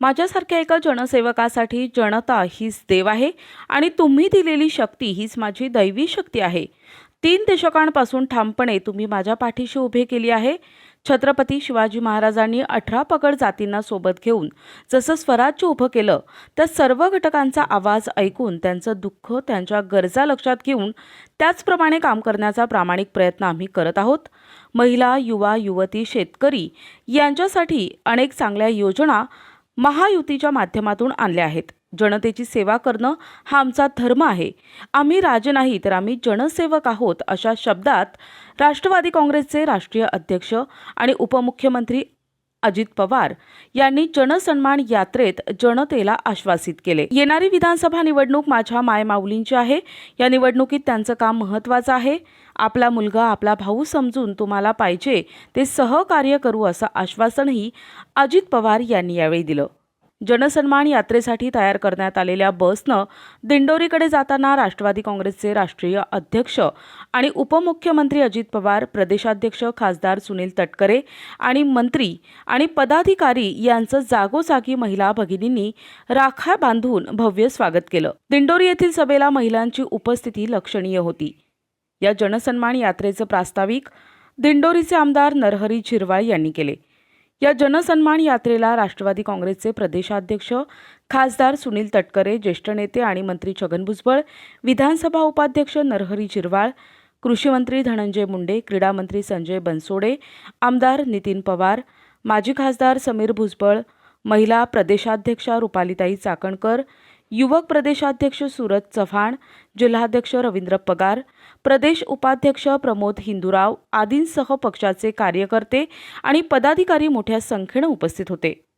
माझ्यासारख्या एका जनसेवकासाठी जनता हीच देव आहे आणि तुम्ही दिलेली शक्ती हीच माझी दैवी शक्ती आहे. तीन दशकांपासून ठामपणे तुम्ही माझ्या पाठीशी उभे केली आहे. छत्रपती शिवाजी महाराजांनी अठरा पगड जातींना सोबत घेऊन जसं स्वराज्य उभं केलं त्या सर्व घटकांचा आवाज ऐकून त्यांचं दुःख त्यांच्या गरजा लक्षात घेऊन त्याचप्रमाणे काम करण्याचा प्रामाणिक प्रयत्न आम्ही करत आहोत. महिला युवा युवती शेतकरी यांच्यासाठी अनेक चांगल्या योजना महायुतीच्या माध्यमातून आणल्या आहेत. जनतेची सेवा करणं हा आमचा धर्म आहे. आम्ही राजे नाही तर आम्ही जनसेवक आहोत अशा शब्दात राष्ट्रवादी काँग्रेसचे राष्ट्रीय अध्यक्ष आणि उपमुख्यमंत्री अजित पवार यांनी जनसन्मान यात्रेत जनतेला आश्वासित केले. येणारी विधानसभा निवडणूक माझ्या मायमाऊलींची आहे. या निवडणुकीत त्यांचं काम महत्त्वाचं आहे. आपला मुलगा आपला भाऊ समजून तुम्हाला पाहिजे ते सहकार्य करू असं आश्वासनही अजित पवार यांनी यावेळी दिलं. जनसन्मान यात्रेसाठी तयार करण्यात आलेल्या बसनं दिंडोरीकडे जाताना राष्ट्रवादी काँग्रेसचे राष्ट्रीय अध्यक्ष आणि उपमुख्यमंत्री अजित पवार प्रदेशाध्यक्ष खासदार सुनील तटकरे आणि मंत्री आणि पदाधिकारी यांचं जागोजागी महिला भगिनींनी राखा बांधून भव्य स्वागत केलं. दिंडोरी येथील सभेला महिलांची उपस्थिती लक्षणीय होती. या जनसन्मान यात्रेचं प्रास्ताविक दिंडोरीचे आमदार नरहरी झिरवाळ यांनी केले. या जनसन्मान यात्रेला राष्ट्रवादी काँग्रेसचे प्रदेशाध्यक्ष खासदार सुनील तटकरे ज्येष्ठ नेते आणि मंत्री छगन भुजबळ विधानसभा उपाध्यक्ष नरहरी झिरवाळ कृषीमंत्री धनंजय मुंडे क्रीडा मंत्री संजय बनसोडे आमदार नितीन पवार माजी खासदार समीर भुजबळ महिला प्रदेशाध्यक्षा रुपालीताई चाकणकर युवक प्रदेशाध्यक्ष सूरज चव्हाण जिल्हाध्यक्ष रवींद्र पगार प्रदेश उपाध्यक्ष प्रमोद हिंदुराव आदींसह पक्षाचे कार्यकर्ते आणि पदाधिकारी मोठ्या संख्येनं उपस्थित होते.